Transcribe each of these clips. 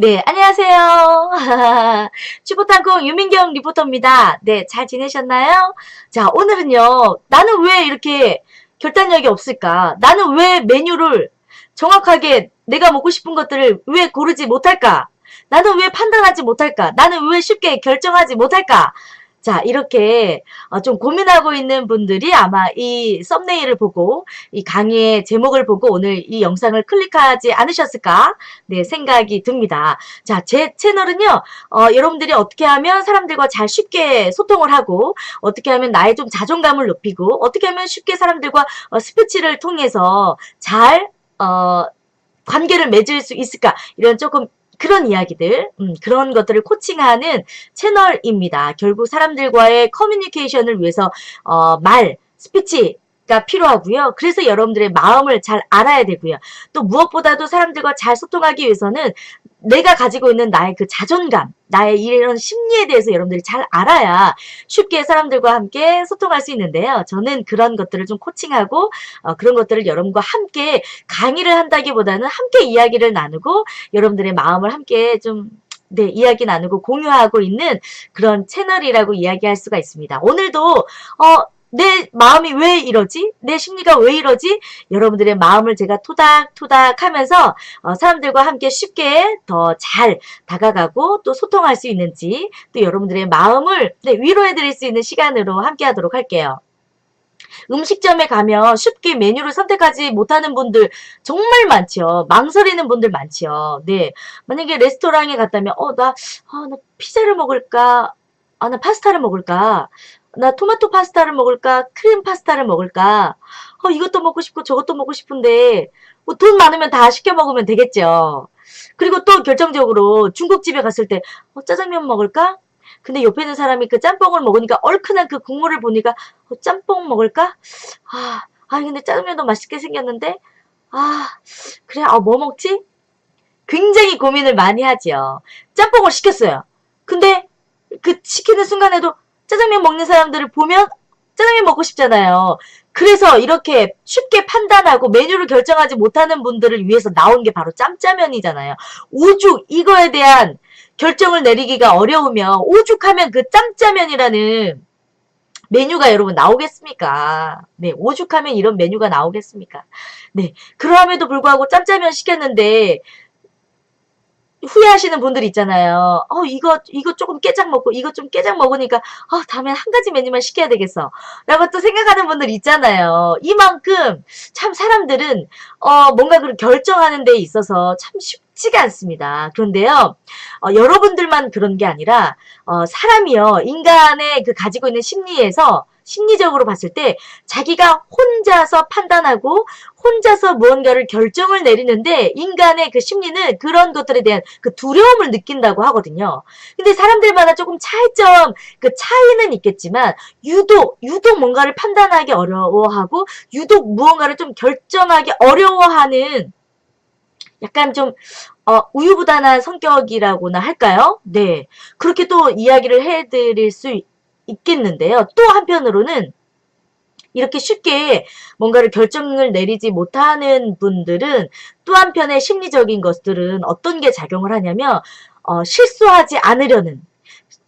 네, 안녕하세요. 주보탄콩 유민경 리포터입니다. 네, 잘 지내셨나요? 자, 오늘은요, 나는 왜 이렇게 결단력이 없을까? 나는 왜 메뉴를 정확하게 내가 먹고 싶은 것들을 왜 고르지 못할까? 나는 왜 판단하지 못할까? 나는 왜 쉽게 결정하지 못할까? 자, 이렇게 어, 좀 고민하고 있는 분들이 아마 이 썸네일을 보고 이 강의의 제목을 보고 오늘 이 영상을 클릭하지 않으셨을까? 네, 생각이 듭니다. 자, 제 채널은요, 어, 여러분들이 어떻게 하면 사람들과 잘 쉽게 소통을 하고, 어떻게 하면 나의 좀 자존감을 높이고, 어떻게 하면 쉽게 사람들과 어, 스피치를 통해서 잘, 어, 관계를 맺을 수 있을까? 이런 조금 그런 이야기들, 음, 그런 것들을 코칭하는 채널입니다. 결국 사람들과의 커뮤니케이션을 위해서, 어, 말, 스피치, 가 필요하고요. 그래서 여러분들의 마음을 잘 알아야 되고요. 또 무엇보다도 사람들과 잘 소통하기 위해서는 내가 가지고 있는 나의 그 자존감, 나의 이런 심리에 대해서 여러분들이 잘 알아야 쉽게 사람들과 함께 소통할 수 있는데요. 저는 그런 것들을 좀 코칭하고 어, 그런 것들을 여러분과 함께 강의를 한다기보다는 함께 이야기를 나누고 여러분들의 마음을 함께 좀 네, 이야기 나누고 공유하고 있는 그런 채널이라고 이야기할 수가 있습니다. 오늘도 어, 내 마음이 왜 이러지? 내 심리가 왜 이러지? 여러분들의 마음을 제가 토닥토닥 하면서 어, 사람들과 함께 쉽게 더 잘 다가가고 또 소통할 수 있는지 또 여러분들의 마음을 네, 위로해 드릴 수 있는 시간으로 함께 하도록 할게요. 음식점에 가면 쉽게 메뉴를 선택하지 못하는 분들 정말 많죠. 망설이는 분들 많죠. 네. 만약에 레스토랑에 갔다면, 어, 나, 아, 나 피자를 먹을까? 아, 나 파스타를 먹을까? 나 토마토 파스타를 먹을까? 크림 파스타를 먹을까? 어, 이것도 먹고 싶고 저것도 먹고 싶은데, 뭐 돈 많으면 다 시켜 먹으면 되겠죠. 그리고 또 결정적으로 중국집에 갔을 때, 어, 짜장면 먹을까? 근데 옆에 있는 사람이 그 짬뽕을 먹으니까 얼큰한 그 국물을 보니까 어, 짬뽕 먹을까? 아, 아 근데 짜장면도 맛있게 생겼는데 아 그래 아 뭐 먹지? 굉장히 고민을 많이 하지요. 짬뽕을 시켰어요. 근데 그 시키는 순간에도 짜장면 먹는 사람들을 보면 짜장면 먹고 싶잖아요. 그래서 이렇게 쉽게 판단하고 메뉴를 결정하지 못하는 분들을 위해서 나온 게 바로 짬짜면이잖아요. 오죽 이거에 대한 결정을 내리기가 어려우면 오죽하면 그 짬짜면이라는 메뉴가 여러분 나오겠습니까? 네, 오죽하면 이런 메뉴가 나오겠습니까? 네, 그럼에도 불구하고 짬짜면 시켰는데 후회하시는 분들 있잖아요. 어, 이거, 이거 조금 깨작 먹고, 이거 좀 깨작 먹으니까, 어, 다음에 한 가지 메뉴만 시켜야 되겠어. 라고 또 생각하는 분들 있잖아요. 이만큼, 참 사람들은, 어, 뭔가 그 결정하는 데 있어서 참 쉽지가 않습니다. 그런데요, 어, 여러분들만 그런 게 아니라, 어, 사람이요, 인간의 그 가지고 있는 심리에서, 심리적으로 봤을 때 자기가 혼자서 판단하고 혼자서 무언가를 결정을 내리는데 인간의 그 심리는 그런 것들에 대한 그 두려움을 느낀다고 하거든요. 근데 사람들마다 조금 차이점, 그 차이는 있겠지만 유독, 유독 뭔가를 판단하기 어려워하고 유독 무언가를 좀 결정하기 어려워하는 약간 좀 어, 우유부단한 성격이라고나 할까요? 네. 그렇게 또 이야기를 해드릴 수 있겠는데요. 또 한편으로는 이렇게 쉽게 뭔가를 결정을 내리지 못하는 분들은 또 한편의 심리적인 것들은 어떤 게 작용을 하냐면 어, 실수하지 않으려는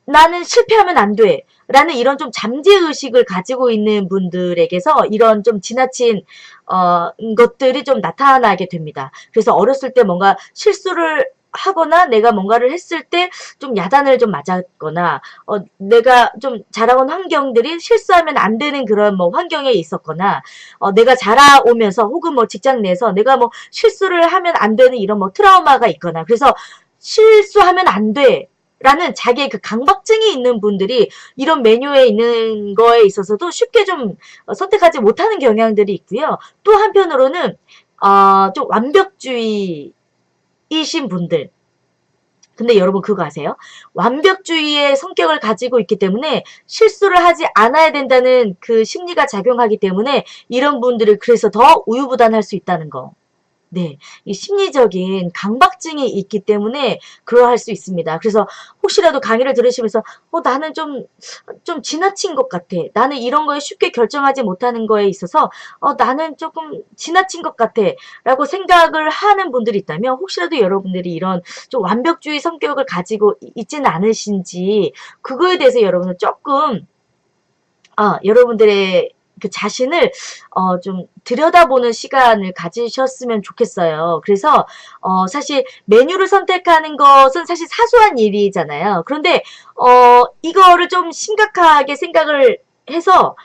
나는 실패하면 안 돼. 라는 이런 좀 잠재의식을 가지고 있는 분들에게서 이런 좀 지나친, 어, 것들이 좀 나타나게 됩니다. 그래서 어렸을 때 뭔가 실수를 하거나 내가 뭔가를 했을 때 좀 야단을 좀 맞았거나 어, 내가 좀 자라온 환경들이 실수하면 안 되는 그런 뭐 환경에 있었거나 어, 내가 자라오면서 혹은 뭐 직장 내에서 내가 뭐 실수를 하면 안 되는 이런 뭐 트라우마가 있거나 그래서 실수하면 안 돼. 라는 자기의 그 강박증이 있는 분들이 이런 메뉴에 있는 거에 있어서도 쉽게 좀 어, 선택하지 못하는 경향들이 있고요. 또 한편으로는 어, 좀 완벽주의 이신 분들. 근데 여러분 그거 아세요? 완벽주의의 성격을 가지고 있기 때문에 실수를 하지 않아야 된다는 그 심리가 작용하기 때문에 이런 분들을 그래서 더 우유부단할 수 있다는 거. 네, 이 심리적인 강박증이 있기 때문에 그러할 수 있습니다. 그래서 혹시라도 강의를 들으시면서 어 나는 좀 좀 지나친 것 같아. 나는 이런 거에 쉽게 결정하지 못하는 거에 있어서 어 나는 조금 지나친 것 같아 라고 생각을 하는 분들이 있다면 혹시라도 여러분들이 이런 좀 완벽주의 성격을 가지고 이- 있지는 않으신지 그거에 대해서 여러분은 조금 아, 여러분들의 그 자신을 어, 좀 들여다보는 시간을 가지셨으면 좋겠어요. 그래서 어, 사실 메뉴를 선택하는 것은 사실 사소한 일이잖아요. 그런데 어, 이거를 좀 심각하게 생각을 해서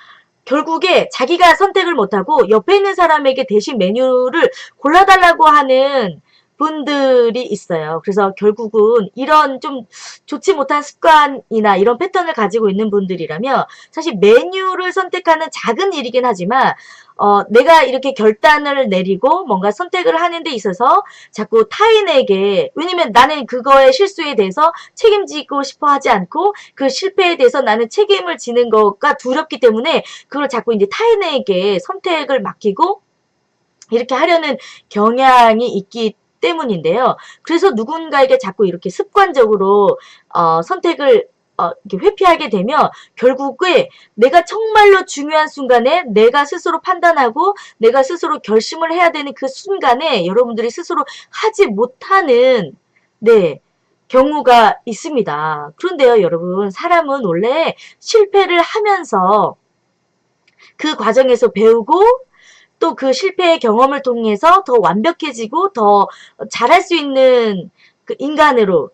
결국에 자기가 선택을 못하고 옆에 있는 사람에게 대신 메뉴를 골라달라고 하는 분들이 있어요. 그래서 결국은 이런 좀 좋지 못한 습관이나 이런 패턴을 가지고 있는 분들이라면 사실 메뉴를 선택하는 작은 일이긴 하지만 어, 내가 이렇게 결단을 내리고 뭔가 선택을 하는 데 있어서 자꾸 타인에게 왜냐면 나는 그거의 실수에 대해서 책임지고 싶어 하지 않고 그 실패에 대해서 나는 책임을 지는 것가 두렵기 때문에 그걸 자꾸 이제 타인에게 선택을 맡기고 이렇게 하려는 경향이 있기 때문인데요. 그래서 누군가에게 자꾸 이렇게 습관적으로 어, 선택을 어, 이렇게 회피하게 되면 결국에 내가 정말로 중요한 순간에 내가 스스로 판단하고 내가 스스로 결심을 해야 되는 그 순간에 여러분들이 스스로 하지 못하는 네 경우가 있습니다. 그런데요, 여러분 사람은 원래 실패를 하면서 그 과정에서 배우고 또 그 실패의 경험을 통해서 더 완벽해지고 더 잘할 수 있는 그 인간으로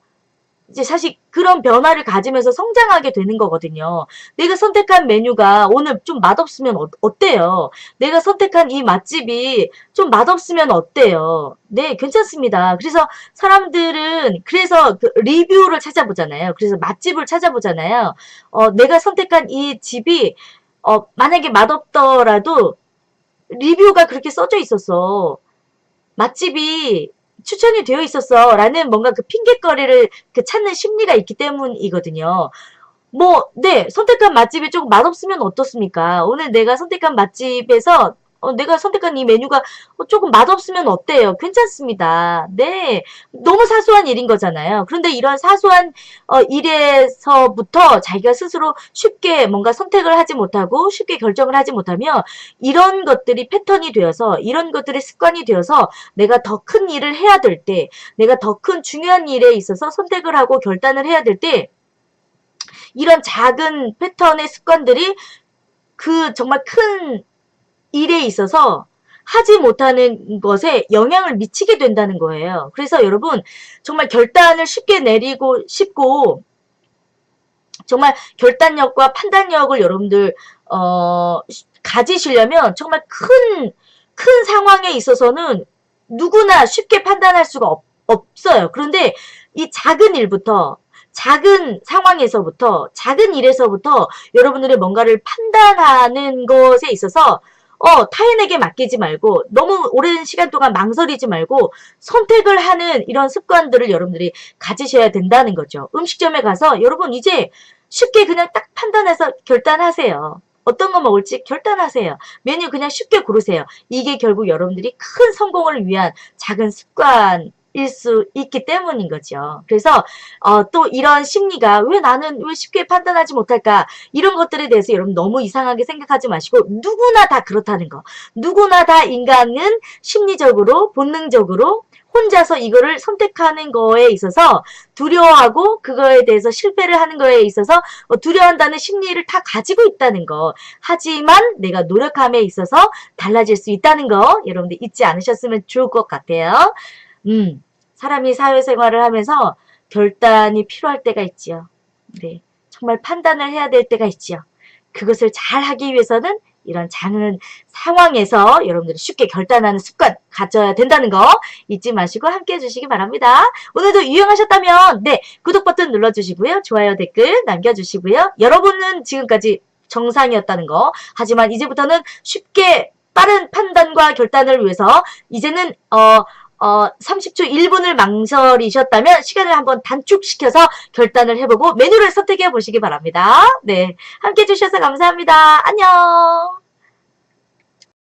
이제 사실 그런 변화를 가지면서 성장하게 되는 거거든요. 내가 선택한 메뉴가 오늘 좀 맛없으면 어, 어때요? 내가 선택한 이 맛집이 좀 맛없으면 어때요? 네, 괜찮습니다. 그래서 사람들은 그래서 그 리뷰를 찾아보잖아요. 그래서 맛집을 찾아보잖아요. 어, 내가 선택한 이 집이 어, 만약에 맛없더라도 리뷰가 그렇게 써져 있었어. 맛집이 추천이 되어 있었어. 라는 뭔가 그 핑계거리를 그 찾는 심리가 있기 때문이거든요. 뭐, 네, 선택한 맛집이 조금 맛없으면 어떻습니까? 오늘 내가 선택한 맛집에서 어, 내가 선택한 이 메뉴가 어, 조금 맛없으면 어때요? 괜찮습니다. 네. 너무 사소한 일인 거잖아요. 그런데 이런 사소한 어, 일에서부터 자기가 스스로 쉽게 뭔가 선택을 하지 못하고 쉽게 결정을 하지 못하면 이런 것들이 패턴이 되어서 이런 것들이 습관이 되어서 내가 더 큰 일을 해야 될 때, 내가 더 큰 중요한 일에 있어서 선택을 하고 결단을 해야 될 때, 이런 작은 패턴의 습관들이 그 정말 큰 일에 있어서 하지 못하는 것에 영향을 미치게 된다는 거예요. 그래서 여러분, 정말 결단을 쉽게 내리고 싶고, 정말 결단력과 판단력을 여러분들, 어, 가지시려면 정말 큰, 큰 상황에 있어서는 누구나 쉽게 판단할 수가 없, 없어요. 그런데 이 작은 일부터 작은 상황에서부터 작은 일에서부터 여러분들의 뭔가를 판단하는 것에 있어서 어, 타인에게 맡기지 말고 너무 오랜 시간 동안 망설이지 말고 선택을 하는 이런 습관들을 여러분들이 가지셔야 된다는 거죠. 음식점에 가서 여러분 이제 쉽게 그냥 딱 판단해서 결단하세요. 어떤 거 먹을지 결단하세요. 메뉴 그냥 쉽게 고르세요. 이게 결국 여러분들이 큰 성공을 위한 작은 습관 일 수 있기 때문인 거죠. 그래서 어, 또 이런 심리가 왜 나는 왜 쉽게 판단하지 못할까 이런 것들에 대해서 여러분 너무 이상하게 생각하지 마시고 누구나 다 그렇다는 거. 누구나 다 인간은 심리적으로 본능적으로 혼자서 이거를 선택하는 거에 있어서 두려워하고 그거에 대해서 실패를 하는 거에 있어서 어, 두려워한다는 심리를 다 가지고 있다는 거. 하지만 내가 노력함에 있어서 달라질 수 있다는 거 여러분들 잊지 않으셨으면 좋을 것 같아요. 음, 사람이 사회생활을 하면서 결단이 필요할 때가 있지요. 네, 정말 판단을 해야 될 때가 있지요. 그것을 잘 하기 위해서는 이런 작은 상황에서 여러분들이 쉽게 결단하는 습관 가져야 된다는 거 잊지 마시고 함께 해주시기 바랍니다. 오늘도 유용하셨다면 네 구독 버튼 눌러주시고요. 좋아요 댓글 남겨주시고요. 여러분은 지금까지 정상이었다는 거 하지만 이제부터는 쉽게 빠른 판단과 결단을 위해서 이제는 어 어, 30초 1분을 망설이셨다면 시간을 한번 단축시켜서 결단을 해보고 메뉴를 선택해 보시기 바랍니다. 네. 함께 해주셔서 감사합니다. 안녕!